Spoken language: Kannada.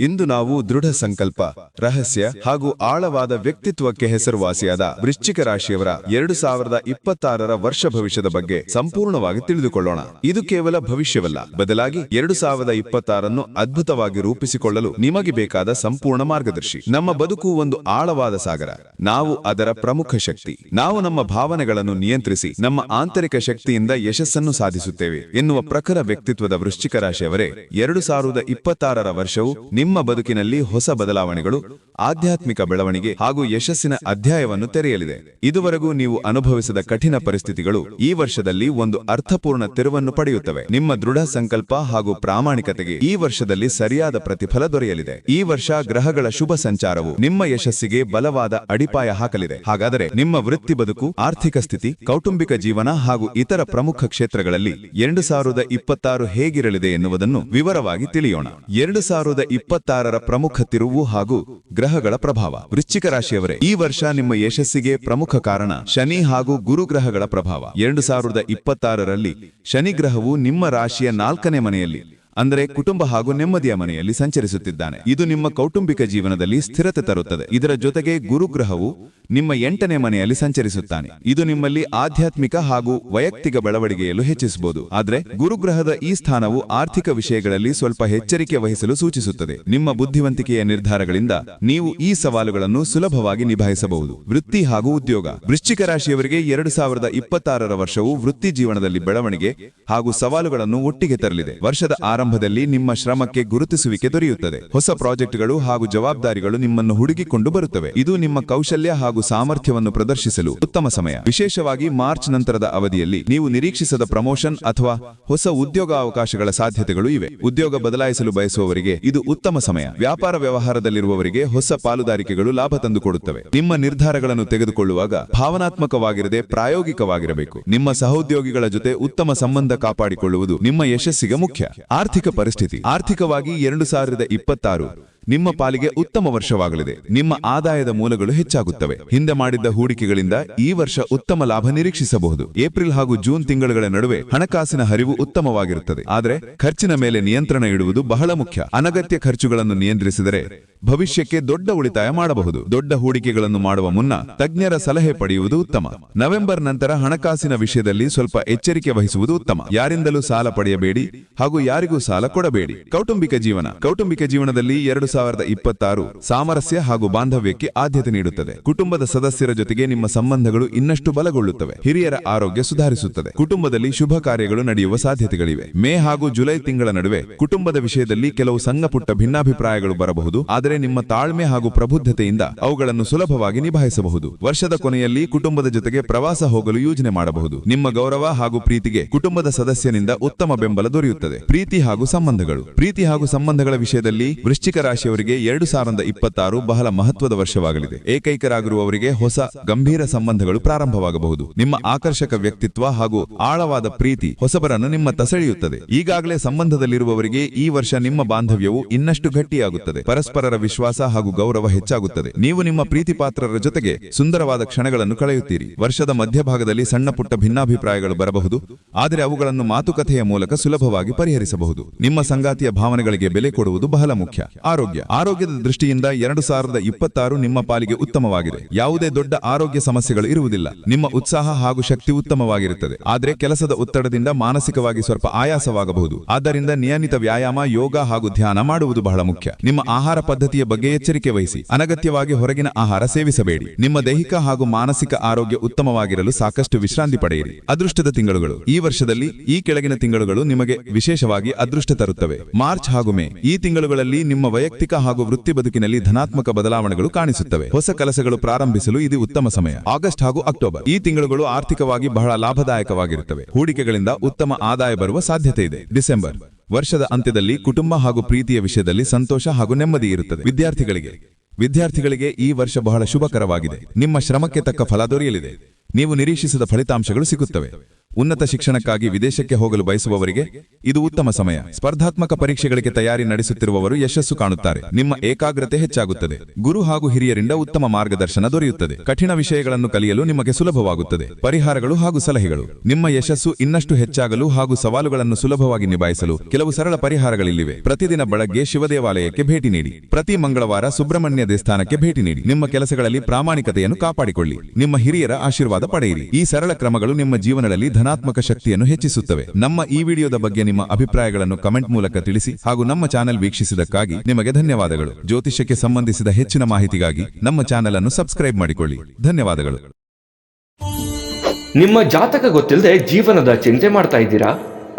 ಇಂದು ನಾವು ದೃಢ ಸಂಕಲ್ಪ, ರಹಸ್ಯ ಹಾಗೂ ಆಳವಾದ ವ್ಯಕ್ತಿತ್ವಕ್ಕೆ ಹೆಸರುವಾಸಿಯಾದ ವೃಶ್ಚಿಕ ರಾಶಿಯವರ ಎರಡು ಸಾವಿರದ ಇಪ್ಪತ್ತಾರರ ವರ್ಷ ಭವಿಷ್ಯದ ಬಗ್ಗೆ ಸಂಪೂರ್ಣವಾಗಿ ತಿಳಿದುಕೊಳ್ಳೋಣ. ಇದು ಕೇವಲ ಭವಿಷ್ಯವಲ್ಲ. ಬದಲಾಗಿ ಎರಡು ಸಾವಿರದ ಇಪ್ಪತ್ತಾರನ್ನು ಅದ್ಭುತವಾಗಿ ರೂಪಿಸಿಕೊಳ್ಳಲು ನಿಮಗೆ ಬೇಕಾದ ಸಂಪೂರ್ಣ ಮಾರ್ಗದರ್ಶಿ. ನಮ್ಮ ಬದುಕು ಒಂದು ಆಳವಾದ ಸಾಗರ. ನಾವು ಅದರ ಪ್ರಮುಖ ಶಕ್ತಿ. ನಾವು ನಮ್ಮ ಭಾವನೆಗಳನ್ನು ನಿಯಂತ್ರಿಸಿ, ನಮ್ಮ ಆಂತರಿಕ ಶಕ್ತಿಯಿಂದ ಯಶಸ್ಸನ್ನು ಸಾಧಿಸುತ್ತೇವೆ ಎನ್ನುವ ಪ್ರಖರ ವ್ಯಕ್ತಿತ್ವದ ವೃಶ್ಚಿಕ ರಾಶಿಯವರೇ, ಎರಡು ಸಾವಿರದ ಇಪ್ಪತ್ತಾರರ ವರ್ಷವು ಬದುಕಿನಲ್ಲಿ ಹೊಸ ಬದಲಾವಣೆಗಳು, ಆಧ್ಯಾತ್ಮಿಕ ಬೆಳವಣಿಗೆ ಹಾಗೂ ಯಶಸ್ಸಿನ ಅಧ್ಯಾಯವನ್ನು ತೆರೆಯಲಿದೆ. ಇದುವರೆಗೂ ನೀವು ಅನುಭವಿಸಿದ ಕಠಿಣ ಪರಿಸ್ಥಿತಿಗಳು ಈ ವರ್ಷದಲ್ಲಿ ಒಂದು ಅರ್ಥಪೂರ್ಣ ತಿರುವನ್ನು ಪಡೆಯುತ್ತವೆ. ನಿಮ್ಮ ದೃಢ ಸಂಕಲ್ಪ ಹಾಗೂ ಪ್ರಾಮಾಣಿಕತೆಗೆ ಈ ವರ್ಷದಲ್ಲಿ ಸರಿಯಾದ ಪ್ರತಿಫಲ ದೊರೆಯಲಿದೆ. ಈ ವರ್ಷ ಗ್ರಹಗಳ ಶುಭ ಸಂಚಾರವು ನಿಮ್ಮ ಯಶಸ್ಸಿಗೆ ಬಲವಾದ ಅಡಿಪಾಯ ಹಾಕಲಿದೆ. ಹಾಗಾದರೆ ನಿಮ್ಮ ವೃತ್ತಿ ಬದುಕು, ಆರ್ಥಿಕ ಸ್ಥಿತಿ, ಕೌಟುಂಬಿಕ ಜೀವನ ಹಾಗೂ ಇತರ ಪ್ರಮುಖ ಕ್ಷೇತ್ರಗಳಲ್ಲಿ ಎರಡು ಸಾವಿರದ ಇಪ್ಪತ್ತಾರು ಹೇಗಿರಲಿದೆ ಎನ್ನುವುದನ್ನು ವಿವರವಾಗಿ ತಿಳಿಯೋಣ. ಎರಡು ಸಾವಿರದ ಇಪ್ಪತ್ತಾರರ ಪ್ರಮುಖ ತಿರುವು ಹಾಗೂ ಗ್ರಹಗಳ ಪ್ರಭಾವ. ವೃಶ್ಚಿಕ ರಾಶಿಯವರೇ, ಈ ವರ್ಷ ನಿಮ್ಮ ಯಶಸ್ಸಿಗೆ ಪ್ರಮುಖ ಕಾರಣ ಶನಿ ಹಾಗೂ ಗುರು ಗ್ರಹಗಳ ಪ್ರಭಾವ. ಎರಡು ಸಾವಿರದ ಇಪ್ಪತ್ತಾರರಲ್ಲಿ ಶನಿಗ್ರಹವು ನಿಮ್ಮ ರಾಶಿಯ ನಾಲ್ಕನೇ ಮನೆಯಲ್ಲಿ ಅಂದರೆ ಕುಟುಂಬ ಹಾಗೂ ನೆಮ್ಮದಿಯ ಮನೆಯಲ್ಲಿ ಸಂಚರಿಸುತ್ತಿದ್ದಾನೆ. ಇದು ನಿಮ್ಮ ಕೌಟುಂಬಿಕ ಜೀವನದಲ್ಲಿ ಸ್ಥಿರತೆ ತರುತ್ತದೆ. ಇದರ ಜೊತೆಗೆ ಗುರುಗ್ರಹವು ನಿಮ್ಮ ಎಂಟನೇ ಮನೆಯಲ್ಲಿ ಸಂಚರಿಸುತ್ತಾನೆ. ಇದು ನಿಮ್ಮಲ್ಲಿ ಆಧ್ಯಾತ್ಮಿಕ ಹಾಗೂ ವೈಯಕ್ತಿಕ ಬೆಳವಣಿಗೆಯಲ್ಲೂ ಹೆಚ್ಚಿಸಬಹುದು. ಆದರೆ ಗುರುಗ್ರಹದ ಈ ಸ್ಥಾನವು ಆರ್ಥಿಕ ವಿಷಯಗಳಲ್ಲಿ ಸ್ವಲ್ಪ ಎಚ್ಚರಿಕೆ ವಹಿಸಲು ಸೂಚಿಸುತ್ತದೆ. ನಿಮ್ಮ ಬುದ್ಧಿವಂತಿಕೆಯ ನಿರ್ಧಾರಗಳಿಂದ ನೀವು ಈ ಸವಾಲುಗಳನ್ನು ಸುಲಭವಾಗಿ ನಿಭಾಯಿಸಬಹುದು. ವೃತ್ತಿ ಹಾಗೂ ಉದ್ಯೋಗ. ವೃಶ್ಚಿಕ ರಾಶಿಯವರಿಗೆ ಎರಡು ಸಾವಿರದ ಇಪ್ಪತ್ತಾರರ ವರ್ಷವು ವೃತ್ತಿ ಜೀವನದಲ್ಲಿ ಬೆಳವಣಿಗೆ ಹಾಗೂ ಸವಾಲುಗಳನ್ನು ಒಟ್ಟಿಗೆ ತರಲಿದೆ. ವರ್ಷದ ಆರಂಭದಲ್ಲಿ ನಿಮ್ಮ ಶ್ರಮಕ್ಕೆ ಗುರುತಿಸುವಿಕೆ ದೊರೆಯುತ್ತದೆ. ಹೊಸ ಪ್ರಾಜೆಕ್ಟ್ಗಳು ಹಾಗೂ ಜವಾಬ್ದಾರಿಗಳು ನಿಮ್ಮನ್ನು ಹುಡುಕಿಕೊಂಡು ಬರುತ್ತವೆ. ಇದು ನಿಮ್ಮ ಕೌಶಲ್ಯ ಹಾಗೂ ಸಾಮರ್ಥ್ಯವನ್ನು ಪ್ರದರ್ಶಿಸಲು ಉತ್ತಮ ಸಮಯ. ವಿಶೇಷವಾಗಿ ಮಾರ್ಚ್ ನಂತರದ ಅವಧಿಯಲ್ಲಿ ನೀವು ನಿರೀಕ್ಷಿಸದ ಪ್ರಮೋಷನ್ ಅಥವಾ ಹೊಸ ಉದ್ಯೋಗ ಅವಕಾಶಗಳ ಸಾಧ್ಯತೆಗಳು ಇವೆ. ಉದ್ಯೋಗ ಬದಲಾಯಿಸಲು ಬಯಸುವವರಿಗೆ ಇದು ಉತ್ತಮ ಸಮಯ. ವ್ಯಾಪಾರ ವ್ಯವಹಾರದಲ್ಲಿರುವವರಿಗೆ ಹೊಸ ಪಾಲುದಾರಿಕೆಗಳು ಲಾಭ ತಂದುಕೊಡುತ್ತವೆ. ನಿಮ್ಮ ನಿರ್ಧಾರಗಳನ್ನು ತೆಗೆದುಕೊಳ್ಳುವಾಗ ಭಾವನಾತ್ಮಕವಾಗಿರದೆ ಪ್ರಾಯೋಗಿಕವಾಗಿರಬೇಕು. ನಿಮ್ಮ ಸಹೋದ್ಯೋಗಿಗಳ ಜೊತೆ ಉತ್ತಮ ಸಂಬಂಧ ಕಾಪಾಡಿಕೊಳ್ಳುವುದು ನಿಮ್ಮ ಯಶಸ್ಸಿಗೆ ಮುಖ್ಯ. ಆರ್ಥಿಕ ಪರಿಸ್ಥಿತಿ. ಆರ್ಥಿಕವಾಗಿ ಎರಡು ಸಾವಿರದ ಇಪ್ಪತ್ತಾರು ನಿಮ್ಮ ಪಾಲಿಗೆ ಉತ್ತಮ ವರ್ಷವಾಗಲಿದೆ. ನಿಮ್ಮ ಆದಾಯದ ಮೂಲಗಳು ಹೆಚ್ಚಾಗುತ್ತವೆ. ಹಿಂದೆ ಮಾಡಿದ್ದ ಹೂಡಿಕೆಗಳಿಂದ ಈ ವರ್ಷ ಉತ್ತಮ ಲಾಭ ನಿರೀಕ್ಷಿಸಬಹುದು. ಏಪ್ರಿಲ್ ಹಾಗೂ ಜೂನ್ ತಿಂಗಳುಗಳ ನಡುವೆ ಹಣಕಾಸಿನ ಹರಿವು ಉತ್ತಮವಾಗಿರುತ್ತದೆ. ಆದರೆ ಖರ್ಚಿನ ಮೇಲೆ ನಿಯಂತ್ರಣ ಇಡುವುದು ಬಹಳ ಮುಖ್ಯ. ಅನಗತ್ಯ ಖರ್ಚುಗಳನ್ನು ನಿಯಂತ್ರಿಸಿದರೆ ಭವಿಷ್ಯಕ್ಕೆ ದೊಡ್ಡ ಉಳಿತಾಯ ಮಾಡಬಹುದು. ದೊಡ್ಡ ಹೂಡಿಕೆಗಳನ್ನು ಮಾಡುವ ಮುನ್ನ ತಜ್ಞರ ಸಲಹೆ ಪಡೆಯುವುದು ಉತ್ತಮ. ನವೆಂಬರ್ ನಂತರ ಹಣಕಾಸಿನ ವಿಷಯದಲ್ಲಿ ಸ್ವಲ್ಪ ಎಚ್ಚರಿಕೆ ವಹಿಸುವುದು ಉತ್ತಮ. ಯಾರಿಂದಲೂ ಸಾಲ ಪಡೆಯಬೇಡಿ ಹಾಗೂ ಯಾರಿಗೂ ಸಾಲ ಕೊಡಬೇಡಿ. ಕೌಟುಂಬಿಕ ಜೀವನ. ಕೌಟುಂಬಿಕ ಜೀವನದಲ್ಲಿ ಎರಡು ಸಾವಿರದ ಇಪ್ಪತ್ತಾರು ಸಾಮರಸ್ಯ ಹಾಗೂ ಬಾಂಧವ್ಯಕ್ಕೆ ಆದ್ಯತೆ ನೀಡುತ್ತದೆ. ಕುಟುಂಬದ ಸದಸ್ಯರ ಜೊತೆಗೆ ನಿಮ್ಮ ಸಂಬಂಧಗಳು ಇನ್ನಷ್ಟು ಬಲಗೊಳ್ಳುತ್ತವೆ. ಹಿರಿಯರ ಆರೋಗ್ಯ ಸುಧಾರಿಸುತ್ತದೆ. ಕುಟುಂಬದಲ್ಲಿ ಶುಭ ಕಾರ್ಯಗಳು ನಡೆಯುವ ಸಾಧ್ಯತೆಗಳಿವೆ. ಮೇ ಹಾಗೂ ಜುಲೈ ತಿಂಗಳ ನಡುವೆ ಕುಟುಂಬದ ವಿಷಯದಲ್ಲಿ ಕೆಲವು ಸಣ್ಣ ಪುಟ್ಟ ಭಿನ್ನಾಭಿಪ್ರಾಯಗಳು ಬರಬಹುದು. ಆದರೆ ನಿಮ್ಮ ತಾಳ್ಮೆ ಹಾಗೂ ಪ್ರಬುದ್ಧತೆಯಿಂದ ಅವುಗಳನ್ನು ಸುಲಭವಾಗಿ ನಿಭಾಯಿಸಬಹುದು. ವರ್ಷದ ಕೊನೆಯಲ್ಲಿ ಕುಟುಂಬದ ಜೊತೆಗೆ ಪ್ರವಾಸ ಹೋಗಲು ಯೋಜನೆ ಮಾಡಬಹುದು. ನಿಮ್ಮ ಗೌರವ ಹಾಗೂ ಪ್ರೀತಿಗೆ ಕುಟುಂಬದ ಸದಸ್ಯನಿಂದ ಉತ್ತಮ ಬೆಂಬಲ ದೊರೆಯುತ್ತದೆ. ಪ್ರೀತಿ ಹಾಗೂ ಸಂಬಂಧಗಳು. ಪ್ರೀತಿ ಹಾಗೂ ಸಂಬಂಧಗಳ ವಿಷಯದಲ್ಲಿ ವೃಶ್ಚಿಕ ರಾಶಿಯವರಿಗೆ ಎರಡು ಸಾವಿರದ ಇಪ್ಪತ್ತಾರು ಬಹಳ ಮಹತ್ವದ ವರ್ಷವಾಗಲಿದೆ. ಏಕೈಕರಾಗಿರುವವರಿಗೆ ಹೊಸ ಗಂಭೀರ ಸಂಬಂಧಗಳು ಪ್ರಾರಂಭವಾಗಬಹುದು. ನಿಮ್ಮ ಆಕರ್ಷಕ ವ್ಯಕ್ತಿತ್ವ ಹಾಗೂ ಆಳವಾದ ಪ್ರೀತಿ ಹೊಸಬರನ್ನು ನಿಮ್ಮ ಸೆಳೆಯುತ್ತದೆ ಈಗಾಗಲೇ ಸಂಬಂಧದಲ್ಲಿರುವವರಿಗೆ ಈ ವರ್ಷ ನಿಮ್ಮ ಬಾಂಧವ್ಯವು ಇನ್ನಷ್ಟು ಗಟ್ಟಿಯಾಗುತ್ತದೆ. ಪರಸ್ಪರರ ವಿಶ್ವಾಸ ಹಾಗೂ ಗೌರವ ಹೆಚ್ಚಾಗುತ್ತದೆ. ನೀವು ನಿಮ್ಮ ಪ್ರೀತಿ ಪಾತ್ರರ ಜೊತೆಗೆ ಸುಂದರವಾದ ಕ್ಷಣಗಳನ್ನು ಕಳೆಯುತ್ತೀರಿ. ವರ್ಷದ ಮಧ್ಯಭಾಗದಲ್ಲಿ ಸಣ್ಣ ಪುಟ್ಟ ಭಿನ್ನಾಭಿಪ್ರಾಯಗಳು ಬರಬಹುದು. ಆದರೆ ಅವುಗಳನ್ನು ಮಾತುಕತೆಯ ಮೂಲಕ ಸುಲಭವಾಗಿ ಪರಿಹರಿಸಬಹುದು. ನಿಮ್ಮ ಸಂಗಾತಿಯ ಭಾವನೆಗಳಿಗೆ ಬೆಲೆ ಕೊಡುವುದು ಬಹಳ ಮುಖ್ಯ. ಆರೋಗ್ಯ ಆರೋಗ್ಯದ ದೃಷ್ಟಿಯಿಂದ ಎರಡು ಸಾವಿರದ ಇಪ್ಪತ್ತಾರು ನಿಮ್ಮ ಪಾಲಿಗೆ ಉತ್ತಮವಾಗಿದೆ. ಯಾವುದೇ ದೊಡ್ಡ ಆರೋಗ್ಯ ಸಮಸ್ಯೆಗಳು ಇರುವುದಿಲ್ಲ. ನಿಮ್ಮ ಉತ್ಸಾಹ ಹಾಗೂ ಶಕ್ತಿ ಉತ್ತಮವಾಗಿರುತ್ತದೆ. ಆದರೆ ಕೆಲಸದ ಒತ್ತಡದಿಂದ ಮಾನಸಿಕವಾಗಿ ಸ್ವಲ್ಪ ಆಯಾಸವಾಗಬಹುದು. ಆದ್ದರಿಂದ ನಿಯಮಿತ ವ್ಯಾಯಾಮ, ಯೋಗ ಹಾಗೂ ಧ್ಯಾನ ಮಾಡುವುದು ಬಹಳ ಮುಖ್ಯ. ನಿಮ್ಮ ಆಹಾರ ಪದ್ಧತಿಯ ಬಗ್ಗೆ ಎಚ್ಚರಿಕೆ ವಹಿಸಿ. ಅನಗತ್ಯವಾಗಿ ಹೊರಗಿನ ಆಹಾರ ಸೇವಿಸಬೇಡಿ. ನಿಮ್ಮ ದೈಹಿಕ ಹಾಗೂ ಮಾನಸಿಕ ಆರೋಗ್ಯ ಉತ್ತಮವಾಗಿರಲು ಸಾಕಷ್ಟು ವಿಶ್ರಾಂತಿ ಪಡೆಯಿರಿ. ಅದೃಷ್ಟದ ತಿಂಗಳುಗಳು. ಈ ವರ್ಷದಲ್ಲಿ, ಈ ಕೆಳಗಿನ ತಿಂಗಳುಗಳು ನಿಮಗೆ ವಿಶೇಷವಾಗಿ ಅದೃಷ್ಟ ತರುತ್ತವೆ. ಮಾರ್ಚ್ ಹಾಗೂ ಮೇ. ಈ ತಿಂಗಳುಗಳಲ್ಲಿ ನಿಮ್ಮ ವೈಯಕ್ತಿಕ ಹಾಗೂ ವೃತ್ತಿ ಬದುಕಿನಲ್ಲಿ ಧನಾತ್ಮಕ ಬದಲಾವಣೆಗಳು ಕಾಣಿಸುತ್ತವೆ. ಹೊಸ ಕೆಲಸಗಳು ಪ್ರಾರಂಭಿಸಲು ಇದು ಉತ್ತಮ ಸಮಯ. ಆಗಸ್ಟ್ ಹಾಗೂ ಅಕ್ಟೋಬರ್. ಈ ತಿಂಗಳುಗಳು ಆರ್ಥಿಕವಾಗಿ ಬಹಳ ಲಾಭದಾಯಕವಾಗಿರುತ್ತವೆ. ಹೂಡಿಕೆಗಳಿಂದ ಉತ್ತಮ ಆದಾಯ ಬರುವ ಸಾಧ್ಯತೆ ಇದೆ. ಡಿಸೆಂಬರ್. ವರ್ಷದ ಅಂತ್ಯದಲ್ಲಿ ಕುಟುಂಬ ಹಾಗೂ ಪ್ರೀತಿಯ ವಿಷಯದಲ್ಲಿ ಸಂತೋಷ ಹಾಗೂ ನೆಮ್ಮದಿ ಇರುತ್ತದೆ. ವಿದ್ಯಾರ್ಥಿಗಳಿಗೆ. ವಿದ್ಯಾರ್ಥಿಗಳಿಗೆ ಈ ವರ್ಷ ಬಹಳ ಶುಭಕರವಾಗಿದೆ. ನಿಮ್ಮ ಶ್ರಮಕ್ಕೆ ತಕ್ಕ ಫಲ ದೊರೆಯಲಿದೆ. ನೀವು ನಿರೀಕ್ಷಿಸಿದ ಫಲಿತಾಂಶಗಳು ಸಿಗುತ್ತವೆ. ಉನ್ನತ ಶಿಕ್ಷಣಕ್ಕಾಗಿ ವಿದೇಶಕ್ಕೆ ಹೋಗಲು ಬಯಸುವವರಿಗೆ ಇದು ಉತ್ತಮ ಸಮಯ. ಸ್ಪರ್ಧಾತ್ಮಕ ಪರೀಕ್ಷೆಗಳಿಗೆ ತಯಾರಿ ನಡೆಸುತ್ತಿರುವವರು ಯಶಸ್ಸು ಕಾಣುತ್ತಾರೆ. ನಿಮ್ಮ ಏಕಾಗ್ರತೆ ಹೆಚ್ಚಾಗುತ್ತದೆ. ಗುರು ಹಾಗೂ ಹಿರಿಯರಿಂದ ಉತ್ತಮ ಮಾರ್ಗದರ್ಶನ ದೊರೆಯುತ್ತದೆ. ಕಠಿಣ ವಿಷಯಗಳನ್ನು ಕಲಿಯಲು ನಿಮಗೆ ಸುಲಭವಾಗುತ್ತದೆ. ಪರಿಹಾರಗಳು ಹಾಗೂ ಸಲಹೆಗಳು. ನಿಮ್ಮ ಯಶಸ್ಸು ಇನ್ನಷ್ಟು ಹೆಚ್ಚಾಗಲು ಹಾಗೂ ಸವಾಲುಗಳನ್ನು ಸುಲಭವಾಗಿ ನಿಭಾಯಿಸಲು ಕೆಲವು ಸರಳ ಪರಿಹಾರಗಳಿಲ್ಲಿವೆ. ಪ್ರತಿದಿನ ಬೆಳಗ್ಗೆ ಶಿವದೇವಾಲಯಕ್ಕೆ ಭೇಟಿ ನೀಡಿ. ಪ್ರತಿ ಮಂಗಳವಾರ ಸುಬ್ರಹ್ಮಣ್ಯ ದೇವಸ್ಥಾನಕ್ಕೆ ಭೇಟಿ ನೀಡಿ. ನಿಮ್ಮ ಕೆಲಸಗಳಲ್ಲಿ ಪ್ರಾಮಾಣಿಕತೆಯನ್ನು ಕಾಪಾಡಿಕೊಳ್ಳಿ. ನಿಮ್ಮ ಹಿರಿಯರ ಆಶೀರ್ವಾದ ಪಡೆಯಿರಿ. ಈ ಸರಳ ಕ್ರಮಗಳು ನಿಮ್ಮ ಜೀವನದಲ್ಲಿ ಧನಾತ್ಮಕ ಶಕ್ತಿಯನ್ನು ಹೆಚ್ಚಿಸುತ್ತವೆ. ನಮ್ಮ ಈ ವಿಡಿಯೋದ ಬಗ್ಗೆ ನಿಮ್ಮ ಅಭಿಪ್ರಾಯಗಳನ್ನು ಕಮೆಂಟ್ ಮೂಲಕ ತಿಳಿಸಿ ಹಾಗೂ ನಮ್ಮ ಚಾನೆಲ್ ವೀಕ್ಷಿಸಿದಕ್ಕಾಗಿ ನಿಮಗೆ ಧನ್ಯವಾದಗಳು. ಜ್ಯೋತಿಷ್ಯಕ್ಕೆ ಸಂಬಂಧಿಸಿದ ಹೆಚ್ಚಿನ ಮಾಹಿತಿಗಾಗಿ ನಮ್ಮ ಚಾನೆಲ್ ಅನ್ನು ಸಬ್ಸ್ಕ್ರೈಬ್ ಮಾಡಿಕೊಳ್ಳಿ. ಧನ್ಯವಾದಗಳು. ನಿಮ್ಮ ಜಾತಕ ಗೊತ್ತಿಲ್ಲದೆ ಜೀವನದ ಚಿಂತೆ ಮಾಡ್ತಾ ಇದ್ದೀರಾ?